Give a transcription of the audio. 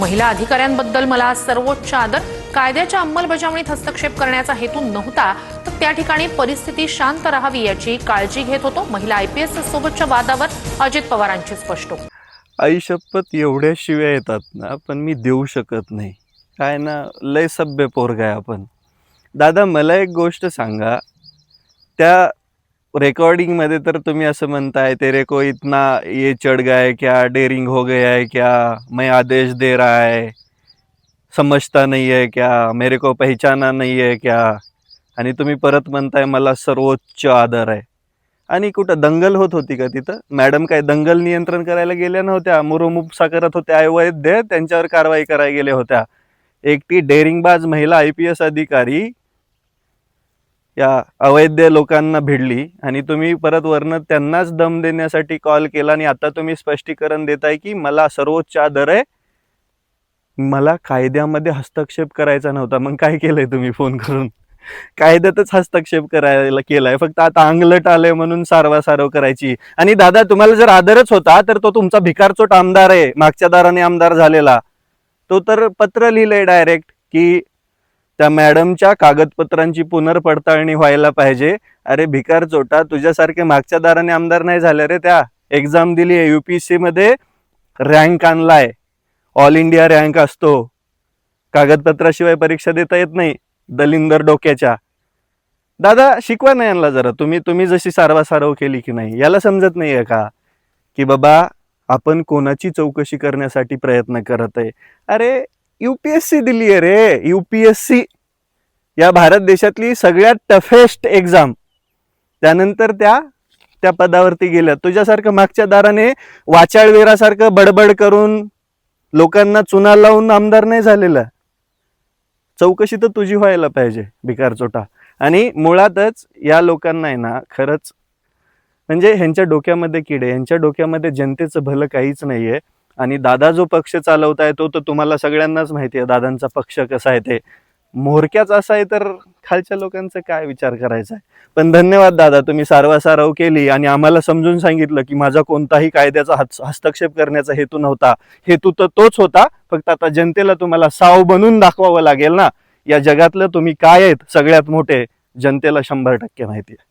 महिला अधिकाऱ्यांबद्दल मला सर्वोच्च आदर. कायद्याच्या अंमलबजावणीत हस्तक्षेप करण्याचा हेतू नव्हता तर त्या ठिकाणी परिस्थिती शांत राहावी याची काळजी घेत होतो महिला आयपीएस सोबतच्या वादावर अजित पवारांची स्पष्ट. आई शपथ एवढ्या शिव्या येतात ना पण मी देऊ शकत नाही. काय ना लय सभ्य पोरगाय आहे आपण. दादा मला एक गोष्ट सांगा. त्या रेकॉर्डिंगमध्ये तर तुम्ही असं म्हणताय तेरे को इतना ये चढ़ गया क्या डेरिंग हो गया है क्या मैं आदेश दे रहा है समजता नाही आहे क्या मेरे को पहचाना नाही आहे क्या? आणि तुम्ही परत म्हणताय मला सर्वोच्च आदर आहे. आणि कुठं दंगल होत होती का तिथं? मॅडम काय दंगल नियंत्रण करायला गेल्या नव्हत्या? मुरुमुपसा करत होत्या अवैध त्यांच्यावर कारवाई करायला गेल्या होत्या. एकटी डेरिंगबाज महिला आय पी एस अधिकारी या अवैध लोकांना भिडली आणि तुम्ही परत वरनं त्यांनाच दम देण्यासाठी कॉल केला आणि आता तुम्ही स्पष्टीकरण देताय की मला सर्वोच्च आदर आहे. मला कायद्यामध्ये हस्तक्षेप करायचा नव्हता. मग काय केलंय तुम्ही फोन करून? कायद्यातच हस्तक्षेप करायला केलाय. फक्त आता अंगलट आलंय म्हणून सारवासारव करायची. आणि दादा तुम्हाला जर आदरच होता तर तो तुमचा भिकारचोट आमदार आहे. मागच्या दाराने आमदार झालेला. तो तर पत्र लिहिलंय डायरेक्ट की त्या मॅडमच्या कागदपत्रांची पुनर्पडताळणी व्हायला पाहिजे. अरे भिकार चोटा तुझ्यासारखे मागच्या दाराने आमदार नाही झाले रे त्या. एक्झाम दिली आहे युपीएससी मध्ये रँक आणलाय. ऑल इंडिया रँक असतो. कागदपत्राशिवाय परीक्षा देता येत नाही दलिंदर डोक्याच्या. दादा शिकवा नाही यांना जरा. तुम्ही तुम्ही जशी सारवासारव केली की नाही याला समजत नाहीये का? की बाबा आपण कोणाची चौकशी करण्यासाठी प्रयत्न करत आहे? अरे युपीएससी दिली आहे रे. युपीएससी. या भारत देशातली सगळ्यात टफेस्ट एक्झाम त्यानंतर त्या त्या पदावरती गेल्या. तुझ्यासारखं मागच्या दाराने वाचाळवेरासारखं बडबड करून लोकांना चुना लावून आमदार नाही झालेला. चौकशी तर तुझी व्हायला पाहिजे भिकार चोटा. आणि मुळातच या लोकांना आहे ना खरंच म्हणजे ह्यांच्या डोक्यामध्ये किडे ह्यांच्या डोक्यामध्ये जनतेचं भलं काहीच नाहीये. आणि दादा जो पक्ष चालवताय तो तर तुम्हाला सगळ्यांनाच माहिती आहे दादांचा पक्ष कसा आहे ते. मोरक्याच असा आहे तर खालच्या लोकांचा काय विचार करायचा आहे? पण धन्यवाद दादा तुम्ही सारवासारव केली आणि आम्हाला समजून सांगितलं की माझा कोणताही कायद्याचा हस्तक्षेप करण्याचा हेतू नव्हता. हेतू तर तोच होता फक्त आता जनतेला तुम्हाला साव बनून दाखवावं लागेल ना. या जगातलं तुम्ही काय आहेत सगळ्यात मोठे जनतेला शंभर टक्के माहिती आहे.